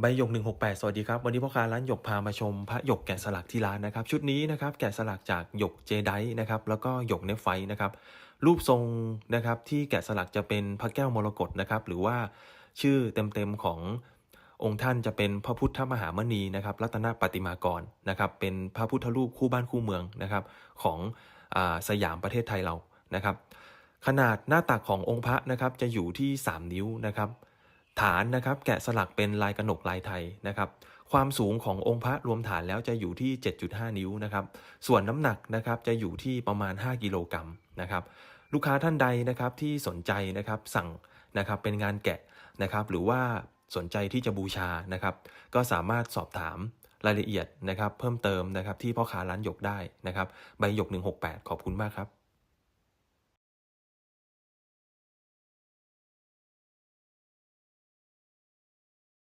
ใบหยก 168 สวัสดีครับ วันนี้พ่อค้าร้านหยกพามาชมพระหยกแกะสลักที่ร้านนะครับ ชุดนี้นะครับแกะสลักจากหยกเจไดนะครับแล้วก็หยกเนฟไฟนะครับรูปทรงนะครับที่แกะสลักจะเป็นพระแก้วมรกตนะครับหรือว่าชื่อเต็มๆขององค์ท่านจะเป็นพระพุทธมหามณีนะครับรัตนปฏิมากรนะครับเป็นพระพุทธรูปคู่บ้านคู่เมืองนะครับของอาสยามประเทศไทยเรานะครับ ขนาดหน้าตักขององค์พระนะครับจะอยู่ที่ 3 นิ้วนะครับ ฐานนะครับแกะสลักเป็นลายกระหนกลายไทยนะครับความสูงขององค์พระรวมฐานแล้วจะอยู่ที่ 7.5 นิ้วนะครับส่วนน้ำหนักนะครับจะอยู่ที่ประมาณ 5 กิโลกรัมนะครับลูกค้าท่านใดนะครับที่สนใจนะครับสั่งนะครับเป็นงานแกะนะครับหรือว่าสนใจที่จะบูชานะครับ ก็สามารถสอบถามรายละเอียดนะครับ เพิ่มเติมนะครับที่พ่อค้าร้านหยกได้นะครับ ใบหยก 168 ขอบคุณมากครับ